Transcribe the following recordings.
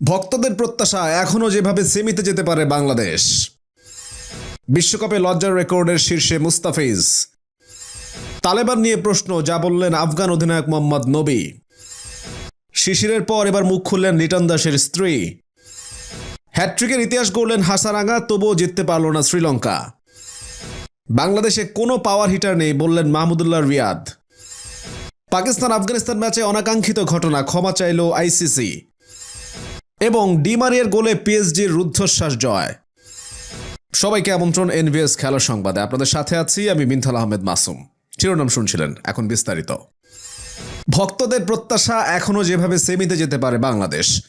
ভক্তদের প্রত্যাশা এখনও যেভাবে সেমিতে যেতে পারে বাংলাদেশ। বিশ্বকাপে লজ্জার রেকর্ডের শীর্ষে মুস্তাফিজ। তালেবান নিয়ে প্রশ্ন, যা বললেন আফগান অধিনায়ক মোহাম্মদ নবী। শিশিরের পর এবার মুখ খুললেন লিটন দাসের স্ত্রী। হ্যাট্রিকের ইতিহাস গড়লেন হাসারাঙ্গা তবুও জিততে পারল না শ্রীলঙ্কা। বাংলাদেশে কোনো পাওয়ার হিটার নেই, বললেন মাহমুদুল্লাহ রিয়াদ। পাকিস্তান আফগানিস্তান ম্যাচে অনাকাঙ্ক্ষিত ঘটনা, ক্ষমা চাইল আইসিসি। এবং ডিমারিয়ার গোলে পিএসজির রুদ্ধশ্বাস জয়। সবাইকে আমন্ত্রণ এনভিএস খেলার সংবাদে। আপনাদের সাথে আছি আমি মিনথাল আহমেদ মাসুম। শিরোনাম শুনছিলেন এখন বিস্তারিত। ভক্তদের প্রত্যাশা এখনও যেভাবে সেমিতে যেতে পারে বাংলাদেশ।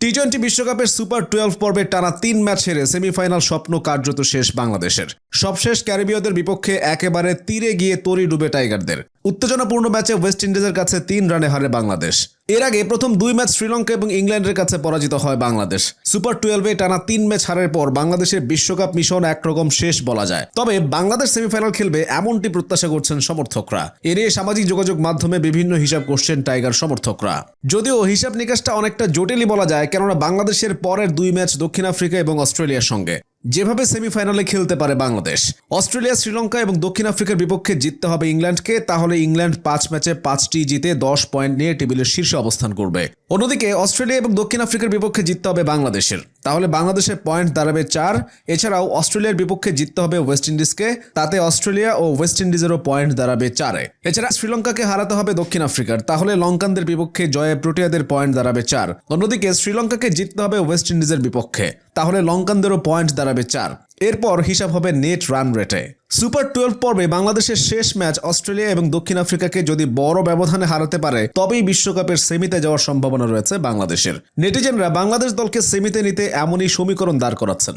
টি টোয়েন্টি বিশ্বকাপের সুপার টুয়েলভ পর্বে টানা তিন ম্যাচ হেরে সেমিফাইনাল স্বপ্ন কার্যত শেষ বাংলাদেশের। সবশেষ ক্যারিবীয়দের বিপক্ষে একেবারে তীরে গিয়ে তরি ডুবে টাইগারদের। উত্তেজনাপূর্ণ ম্যাচে ওয়েস্ট ইন্ডিজের কাছে তিন রানে হারে বাংলাদেশ। এর আগে প্রথম দুই ম্যাচ শ্রীলঙ্কা এবং ইংল্যান্ডের কাছে পরাজিত হয় বাংলাদেশ। সুপার টুয়েলভে টানা তিন ম্যাচ হারের পর বাংলাদেশের বিশ্বকাপ মিশন একরকম শেষ বলা যায়। তবে বাংলাদেশ সেমিফাইনাল খেলবে এমনটি প্রত্যাশা করছেন সমর্থকরা। এড়িয়ে সামাজিক যোগাযোগ মাধ্যমে বিভিন্ন হিসাব করছেন টাইগার সমর্থকরা। যদিও হিসাব নিকাশটা অনেকটা জটিলই বলা যায়, কেননা বাংলাদেশের পরের দুই ম্যাচ দক্ষিণ আফ্রিকা এবং অস্ট্রেলিয়ার সঙ্গে। যেভাবে সেমিফাইনালে খেলতে পারে বাংলাদেশ, অস্ট্রেলিয়া, শ্রীলঙ্কা এবং দক্ষিণ আফ্রিকার বিপক্ষে জিততে হবে ইংল্যান্ডকে, তাহলে ইংল্যান্ড পাঁচ ম্যাচে পাঁচটি জিতে দশ পয়েন্ট নিয়ে টেবিলের শীর্ষে অবস্থান করবে। অন্যদিকে অস্ট্রেলিয়া এবং দক্ষিণ আফ্রিকার বিপক্ষে জিততে হবে বাংলাদেশের। তাহলে বাংলাদেশের পয়েন্ট দাঁড়াবে চার। এছাড়াও অস্ট্রেলিয়ার বিপক্ষে জিততে হবে ওয়েস্ট ইন্ডিজকে। তাতে অস্ট্রেলিয়া ও ওয়েস্ট ইন্ডিজেরও পয়েন্ট দাঁড়াবে চারে। এছাড়া শ্রীলঙ্কাকে হারাতে হবে দক্ষিণ আফ্রিকার। তাহলে লঙ্কানদের বিপক্ষে জয়ে প্রোটিয়াদের পয়েন্ট দাঁড়াবে চার। অন্যদিকে শ্রীলঙ্কাকে জিততে হবে ওয়েস্ট ইন্ডিজের বিপক্ষে। তাহলে লঙ্কানদেরও পয়েন্ট দাঁড়াবে চার। এরপর হিসাব হবে নেট রান রেটে। সুপার টুয়েলভ পর্বে বাংলাদেশের শেষ ম্যাচ অস্ট্রেলিয়া এবং দক্ষিণ আফ্রিকাকে যদি বড় ব্যবধানে হারাতে পারে, তবেই বিশ্বকাপের সেমিতে যাওয়ার সম্ভাবনা রয়েছে বাংলাদেশের। নেটিজেনরা বাংলাদেশ দলকে সেমিতে নিতে এমনই সমীকরণ দাঁড় করাচ্ছেন।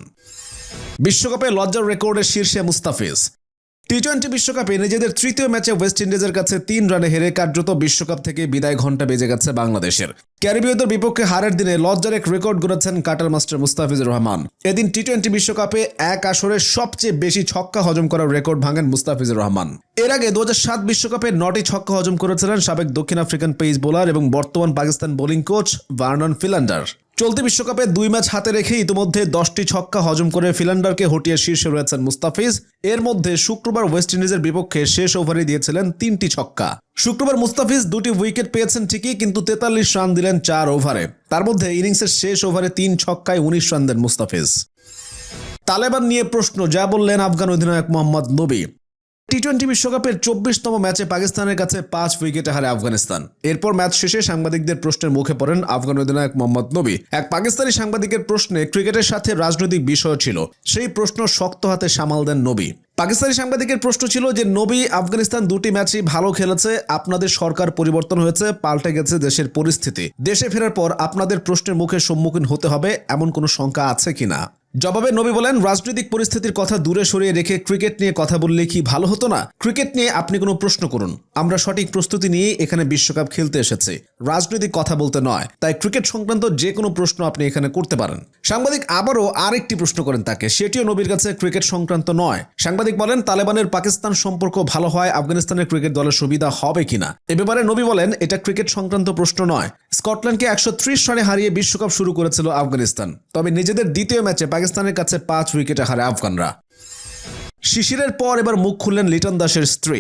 বিশ্বকাপে লজ্জার রেকর্ডের শীর্ষে মুস্তাফিজ। টি টোয়েন্টি বিশ্বকাপে নিজেদের তৃতীয় ম্যাচে ওয়েস্ট ইন্ডিজের কাছে তিন রানে হেরে কার্যত বিশ্বকাপ থেকে বিদায় ঘণ্টা বেজে গেছে বাংলাদেশের। ক্যারিবীয়দের বিপক্ষে হারের দিনে লজ্জার এক রেকর্ড গড়েছেন কাটার মাস্টার মুস্তাফিজুর রহমান। এদিন টি টোয়েন্টি বিশ্বকাপে এক আসরে সবচেয়ে বেশি ছক্কা হজম করার রেকর্ড ভাঙেন মুস্তাফিজুর রহমান। এর আগে দু বিশ্বকাপে নটি ছক্কা হজম করেছিলেন সাবেক দক্ষিণ আফ্রিকান পেস বোলার এবং বর্তমান Pakistan bowling coach Vernon Philander. চলতি বিশ্বকাপে দুই ম্যাচ হাতে রেখে ইতিমধ্যে দশটি ছক্কা হজম করে ফিলান্ডারকে হটিয়ে শীর্ষে রয়েছেন মুস্তাফিজ। এর মধ্যে শুক্রবার ওয়েস্ট ইন্ডিজের বিপক্ষে শেষ ওভারে দিয়েছিলেন তিনটি ছক্কা। শুক্রবার মুস্তাফিজ দুটি উইকেট পেয়েছেন ঠিকই, কিন্তু তেতাল্লিশ রান দিলেন চার ওভারে। তার মধ্যে ইনিংসের শেষ ওভারে তিন ছক্কায় উনিশ রান দেন মুস্তাফিজ। তালেবান নিয়ে প্রশ্ন, যা বললেন আফগান অধিনায়ক মোহাম্মদ নবী। টি টোয়েন্টি বিশ্বকাপের চব্বিশতম ম্যাচে পাকিস্তানের কাছে পাঁচ উইকেটে হারে আফগানিস্তান। এরপর ম্যাচ শেষে সাংবাদিকদের প্রশ্নের মুখে পড়েন আফগান অধিনায়ক মোহাম্মদ নবী। এক পাকিস্তানি সাংবাদিকের প্রশ্নে ক্রিকেটের সাথে রাজনৈতিক বিষয় ছিল। সেই প্রশ্ন শক্ত হাতে সামাল দেন নবী। পাকিস্তানি সাংবাদিকের প্রশ্ন ছিল যে, নবী, আফগানিস্তান দুটি ম্যাচই ভালো খেলেছে, আপনাদের সরকার পরিবর্তন হয়েছে, পাল্টে গেছে দেশের পরিস্থিতি। দেশে ফেরার পর আপনাদের প্রশ্নের মুখে সম্মুখীন হতে হবে, এমন কোনো শঙ্কা আছে কিনা? জবাবে নবী বলেন, রাজনৈতিক পরিস্থিতির কথা দূরে সরিয়ে রেখে ক্রিকেট নিয়ে কথা বললে কি ভালো হতো না? ক্রিকেট নিয়ে আপনি কোনো প্রশ্ন করুন। আমরা সঠিক প্রস্তুতি নিয়ে এখানে বিশ্বকাপ খেলতে এসেছি। রাজনৈতিক কথা বলতে নয়, তাই ক্রিকেট সংক্রান্ত যে কোনো প্রশ্ন আপনি এখানে করতে পারেন। সাংবাদিক আবারও আরেকটি প্রশ্ন করেন তাকে, সেটিও নবীর কাছে ক্রিকেট সংক্রান্ত নয়। সাংবাদিক বলেন, তালেবানের পাকিস্তান সম্পর্ক ভালো হয়, আফগানিস্তানের ক্রিকেট দলের সুবিধা হবে কিনা? এ ব্যাপারে নবী বলেন, এটা ক্রিকেট সংক্রান্ত প্রশ্ন নয়। স্কটল্যান্ডকে একশো ত্রিশ রানে হারিয়ে বিশ্বকাপ শুরু করেছিল আফগানিস্তান। তবে নিজেদের দ্বিতীয় ম্যাচে পাকিস্তানের কাছে পাঁচ উইকেটে হারে আফগানরা। শিশিরের পর এবার মুখ খুললেন লিটন দাসের স্ত্রী।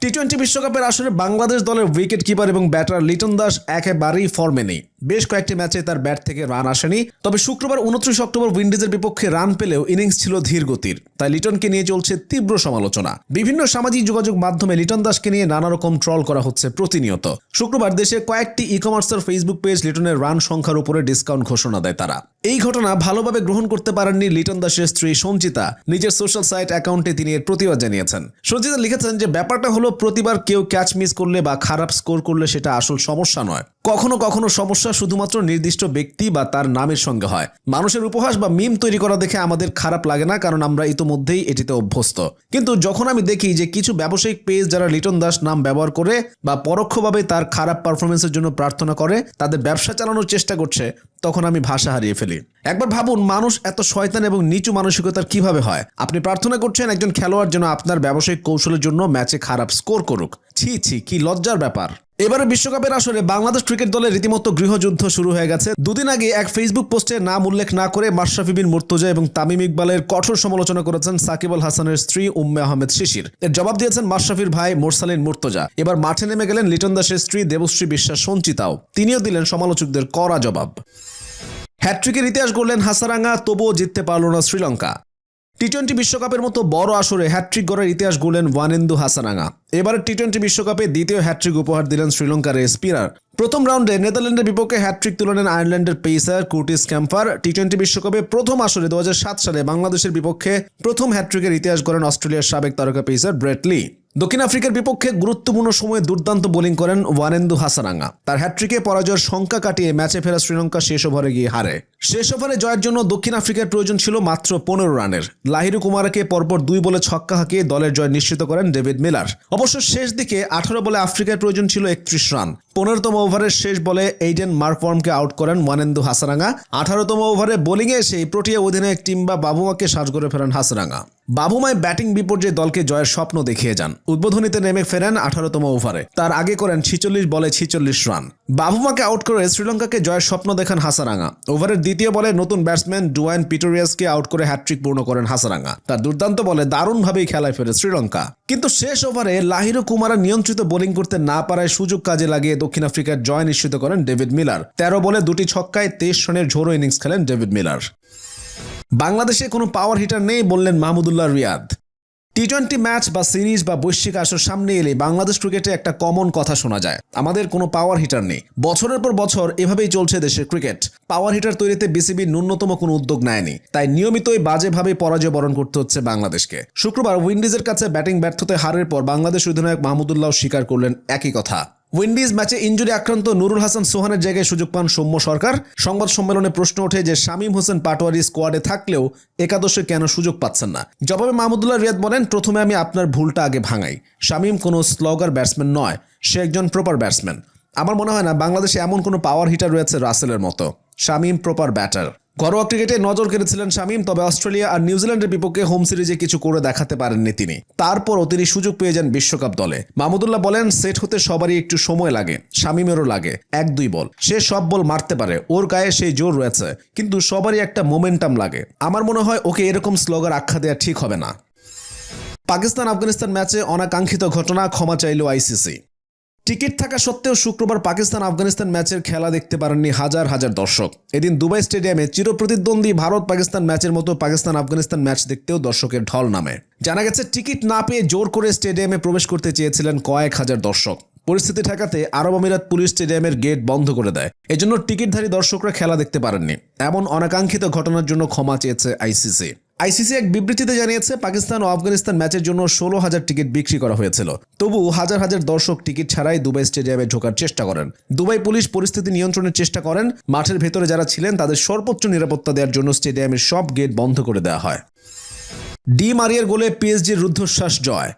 টি টোয়েন্টি বিশ্বকাপের আসরে বাংলাদেশ দলের উইকেট কিপার এবং ব্যাটার লিটন দাস একেবারেই ফর্মে নেই। বেশ কয়েকটি ম্যাচে তার ব্যাট থেকে রান আসেনি। তবে শুক্রবার উনত্রিশ অক্টোবর উইন্ডিজের বিপক্ষে রান পেলেও ইনিংস ছিল ধীর গতির। তাই লিটনকে নিয়ে চলছে তীব্র সমালোচনা। বিভিন্ন সামাজিক যোগাযোগ মাধ্যমে লিটন দাসকে নিয়ে নানা রকম ট্রল করা হচ্ছে প্রতিনিয়ত। শুক্রবার দেশে কয়েকটি ই কমার্সের ফেসবুক পেজ লিটনের রান সংখ্যার উপরে ডিসকাউন্ট ঘোষণা দেয় তারা। এই ঘটনা ভালোভাবে গ্রহণ করতে পারেননি লিটন দাসের স্ত্রী সঞ্চিতা। নিজের সোশ্যাল সাইট অ্যাকাউন্টে তিনি এর প্রতিবাদ জানিয়েছেন। সঞ্চিতা লিখেছেন যে, ব্যাপারটা হলো, প্রতিবার কেউ ক্যাচ মিস করলে বা খারাপ স্কোর করলে সেটা আসল সমস্যা নয়। কখনো কখনো সমস্যা শুধুমাত্র নির্দিষ্ট ব্যক্তি বা তার নামের সঙ্গে হয়। মানুষের উপহাস বা মিম তৈরি করা দেখে আমাদের খারাপ লাগে না, কারণ আমরা ইতোমধ্যেই এটিতে অভ্যস্ত। কিন্তু যখন আমি দেখি যে কিছু ব্যবসায়িক পেজ যারা লিটন দাস নাম ব্যবহার করে বা পরোক্ষভাবে তার খারাপ পারফরমেন্সের জন্য প্রার্থনা করে, তাদের ব্যবসা চালানোর চেষ্টা করছে, তখন আমি ভাষা হারিয়ে ফেলি। একবার ভাবুন, মানুষ এত শয়তান এবং নিচু মানসিকতার কীভাবে হয়? আপনি প্রার্থনা করছেন একজন খেলোয়াড় যেন আপনার ব্যবসায়িক কৌশলের জন্য ম্যাচে খারাপ স্কোর করুক। ছি ছি, কি লজ্জার ব্যাপার। এবারে বিশ্বকাপের আসরে বাংলাদেশ ক্রিকেট দলের রীতিমতো গৃহযুদ্ধ শুরু হয়ে গেছে। দুদিন আগে এক ফেসবুক পোস্টে নাম উল্লেখ না করে মাশরাফি বিন মুর্তজা এবং তামিম ইকবালের কঠোর সমালোচনা করেছেন সাকিব আল হাসানের স্ত্রী উম্মে আহমেদ শিশির। এর জবাব দিয়েছেন মাশরাফির ভাই মোরসালিন মুর্তজা। এবার মাঠে নেমে গেলেন লিটন দাসের স্ত্রী দেবশ্রী বিশ্বাস সঞ্চিতাও। তিনিও দিলেন সমালোচকদের কড়া জবাব। হ্যাট্রিকের ইতিহাস গড়লেন হাসারাঙ্গা, তবুও জিততে পারল না শ্রীলঙ্কা। টি টোয়েন্টি বিশ্বকাপের মতো বড় আসরে হ্যাট্রিক গড়ার ইতিহাস গড়লেন ওয়ানেন্দু হাসানাঙ্গা। এবার টি টোয়েন্টি বিশ্বকাপে দ্বিতীয় হ্যাট্রিক উপহার দিলেন শ্রীলঙ্কার স্পিনার প্রথম রাউন্ডে নেদারল্যান্ডের বিপক্ষে হ্যাট্রিক তুলে নেন আয়ারল্যান্ডের pacer Curtis Campher. T twenty বিশ্বকাপে প্রথম আসরে দু হাজার সাত সালে বাংলাদেশের বিপক্ষে প্রথম হ্যাট্রিকের ইতিহাস গড়েন অস্ট্রেলিয়ার সাবেক তারকা পেসার ব্রেটলি দক্ষিণ আফ্রিকার বিপক্ষে গুরুত্বপূর্ণ সময়ে দুর্দান্ত বোলিং করেন ওয়ানেন্দু হাসানাঙ্গা তার হ্যাট্রিকে পরাজয়ের সংখ্যা কাটিয়ে ম্যাচে ফেরা শ্রীলঙ্কা শেষ ওভারে গিয়ে হারে। শেষ ওভারে জয়ের জন্য দক্ষিণ আফ্রিকার প্রয়োজন ছিল মাত্র পনেরো রানের। লাহিরু কুমারকে পরপর দুই বলে ছক্কা হাঁকিয়ে দলের জয় নিশ্চিত করেন ডেভিড মিলার। অবশ্য শেষ দিকে আঠারো বলে আফ্রিকার প্রয়োজন ছিল একত্রিশ রান। পনেরোতম ওভারের শেষ বলে এইডেন মার্কওয়ার্মকে আউট করেন ওয়ানেন্দু হাসারাঙ্গা। আঠারোতম ওভারে বোলিংয়ে সেই প্রোটিয়া অধিনায়ক টিম্বা বাবুমাকে সাজ করে ফেরেন হাসারাঙ্গা। বাবুমায় ব্যাটিং বিপর্যয়ে দলকে জয়ের স্বপ্ন দেখিয়ে যান। উদ্বোধনীতে নেমে ফেরেন আঠারোতম ওভারে। তার আগে করেন ছিচল্লিশ বলে ছিচল্লিশ রান। বাবুমাকে আউট করে শ্রীলঙ্কাকে জয়ের স্বপ্ন দেখান হাসারাঙ্গা। ওভারের দ্বিতীয় বলে নতুন ব্যাটসম্যান ডুয়ান পিটোরিয়াসকে আউট করে হ্যাট্রিক পূর্ণ করেন হাসারাঙ্গা। তার দুর্দান্ত বলে দারুণভাবেই খেলায় ফেরে শ্রীলঙ্কা। কিন্তু শেষ ওভারে লাহিরু কুমারা নিয়ন্ত্রিত বোলিং করতে না পারায় সুযোগ কাজে লাগিয়ে দক্ষিণ আফ্রিকার জয় নিশ্চিত করেন ডেভিড মিলার। তেরো বলে দুটি ছক্কায় তেইশ রানের ঝোড়ো ইনিংস খেলেন ডেভিড মিলার। বাংলাদেশে কোনো পাওয়ার হিটার নেই বললেন Mahmudullah Riyad. T twenty match বা সিরিজ বা বৈশ্বিক আসর সামনে এলে বাংলাদেশ ক্রিকেটে একটা কমন কথা শোনা যায়। আমাদের কোনো পাওয়ার হিটার নেই। বছরের পর বছর এভাবেই চলছে দেশের ক্রিকেট পাওয়ার হিটার তৈরিতে বিসিবি ন্যূনতম কোনো উদ্যোগ নেয়নি। তাই নিয়মিতই বাজেভাবে পরাজয় বরণ করতে হচ্ছে বাংলাদেশকে। শুক্রবার উইন্ডিজের কাছে ব্যাটিং ব্যর্থতায় হারের পর বাংলাদেশ অধিনায়ক মাহমুদুল্লাহ স্বীকার করলেন একই কথা। উইন্ডিজ ম্যাচে ইঞ্জুরি আক্রান্ত নুরুল হাসান সোহানের জায়গায় সুযোগ পান সৌম্য সরকার। সংবাদ সম্মেলনে প্রশ্ন ওঠে যে, শামীম হোসেন পাটোয়ারি স্কোয়াডে থাকলেও একাদশে কেন সুযোগ পাচ্ছেন না? জবাবে মাহমুদুল্লাহ রিয়াদ বলেন, প্রথমে আমি আপনার ভুলটা আগে ভাঙাই। শামীম কোনো স্লগার ব্যাটসম্যান নয়, সে একজন প্রপার ব্যাটসম্যান আমার মনে হয় না, বাংলাদেশে এমন কোনো পাওয়ার হিটার রয়েছে রাসেলের মতো। শামীম প্রপার ব্যাটার ঘরোয়া ক্রিকেটে নজর কেড়েছিলেন শামীম, তবে অস্ট্রেলিয়া আর নিউজিল্যান্ডের বিপক্ষে হোম সিরিজে কিছু করে দেখাতে পারেননি তিনি। তারপরও তিনি সুযোগ পেয়ে যান বিশ্বকাপ দলে। মাহমুদুল্লাহ বলেন, সেট হতে সবারই একটু সময় লাগে, শামীমেরও লাগে। এক, দুই বল। সে সব বল মারতে পারে, ওর গায়ে সেই জোর রয়েছে, কিন্তু সবারই একটা মোমেন্টাম লাগে। আমার মনে হয় ওকে এরকম স্লোগার আখ্যা দেওয়া ঠিক হবে না। পাকিস্তান আফগানিস্তান ম্যাচে অনাকাঙ্ক্ষিত ঘটনা, ক্ষমা চাইল আইসিসি। টিকিট থাকা সত্ত্বেও শুক্রবার পাকিস্তান আফগানিস্তান ম্যাচের খেলা দেখতে পারেননি হাজার হাজার দর্শক। এদিন দুবাই স্টেডিয়ামে চিরপ্রতিদ্বন্দ্বী ভারত পাকিস্তান ম্যাচের মতো পাকিস্তান আফগানিস্তান ম্যাচ দেখতেও দর্শকের ঢল নামে। জানা গেছে, টিকিট না পেয়ে জোর করে স্টেডিয়ামে প্রবেশ করতে চেয়েছিলেন কয়েক হাজার দর্শক। পরিস্থিতি ঠেকাতে আরব আমিরাত পুলিশ স্টেডিয়ামের গেট বন্ধ করে দেয়। এজন্য টিকিটধারী দর্শকরা খেলা দেখতে পারেননি। এমন অনাকাঙ্ক্ষিত ঘটনার জন্য ক্ষমা চেয়েছে আইসিসি। আইসিসি এক বিবৃতিতে জানিয়েছে, পাকিস্তান ও আফগানিস্তান ম্যাচের জন্য ষোলো হাজার টিকিট বিক্রি করা হয়েছিল। তবু হাজার হাজার দর্শক টিকিট ছাড়াই দুবাই স্টেডিয়ামে ঢোকার চেষ্টা করেন। দুবাই পুলিশ পরিস্থিতি নিয়ন্ত্রণের চেষ্টা করেন। মাঠের ভেতরে যারা ছিলেন, তাদের সর্বোচ্চ নিরাপত্তা দেওয়ার জন্য স্টেডিয়ামের সব গেট বন্ধ করে দেওয়া হয়। ডি মারিয়ার গোলে পিএসজির রুদ্ধশ্বাস জয়।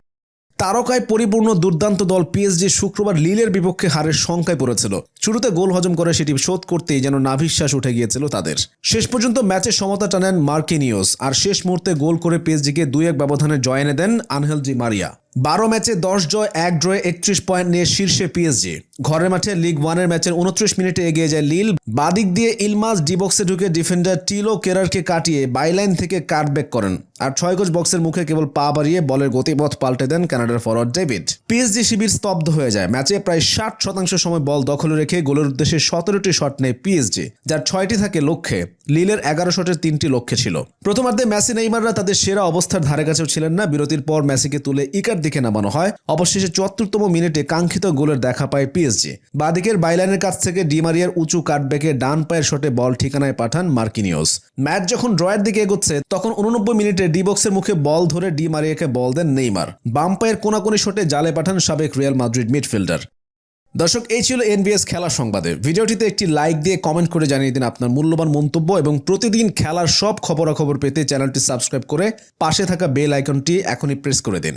তারকায় পরিপূর্ণ দুর্দান্ত দল পিএসজি শুক্রবার লিলের বিপক্ষে হারের সংখ্যায় পড়েছিল। শুরুতে গোল হজম করে সেটি শোধ করতেই যেন নাভিশ্বাস উঠে গিয়েছিল তাদের। শেষ পর্যন্ত ম্যাচে সমতা টানেন মার্কিনিওস, আর শেষ মুহূর্তে গোল করে পিএসজিকে দুই এক ব্যবধানে জয় এনে দেন আনহেলজি মারিয়া। বারো ম্যাচে দশ জয়, এক ড্রয়ে একত্রিশ পয়েন্ট নিয়ে শীর্ষে পিএসজি ঘরের মাঠে লিগ ওয়ানের ম্যাচের উনত্রিশ মিনিটে এগিয়ে যায় লিল বাদিক দিয়ে ইলমাস ডি বক্সে ঢুকে ডিফেন্ডার টিলো কেরারকে কাটিয়ে বাইলাইন থেকে কাটব্যাক করেন। আর ছয় গজ বক্সের মুখে কেবল পা বাড়িয়ে বলের গতিপথ পাল্টে দেন কানাডার ফরওয়ার্ড ডেভিড। পিএসজি শিবির স্তব্ধ হয়ে যায়। ম্যাচে প্রায় ষাট শতাংশ সময় বল দখলে রেখে গোলের উদ্দেশ্যে সতেরোটি শট নেয় পিএসজি যার ছয়টি থাকে লক্ষ্যে। লিলের এগারো শটের তিনটি লক্ষ্যে ছিল। প্রথমার্ধে মেসি, নেইমাররা তাদের সেরা অবস্থার ধারে কাছেও ছিলেন না। বিরতির পর ম্যাসিকে তুলে ইকার দিকে নামানো হয়। অবশেষে চুয়াত্তরতম মিনিটে কাঙ্ক্ষিত গোলের দেখা পায় পিএসজি বাদিকের বাইলাইনের কাছ থেকে ডিমারিয়ার উঁচু কাটব্যাকে ডান পায়ের শটে বল ঠিকানায় পাঠান মার্কিনিওস। ম্যাচ যখন ড্রয়ের দিকে এগোচ্ছে, তখন উননব্বই মিনিটে ডি বক্সের মুখে বল ধরে ডি মারিয়াকে বল দেন নেইমার। বাম পায়ের কোনাকুনি শটে জালে পাঠান সাবেক রিয়াল মাদ্রিদ মিডফিল্ডার। দর্শক, এই ছিল এনবিএস খেলা সংবাদে। ভিডিওটিতে একটি লাইক দিয়ে কমেন্ট করে জানিয়ে দিন আপনার মূল্যবান মন্তব্য এবং প্রতিদিন খেলার সব খবরাখবর পেতে চ্যানেলটি সাবস্ক্রাইব করে পাশে থাকা বেল আইকনটি এখনই প্রেস করে দিন।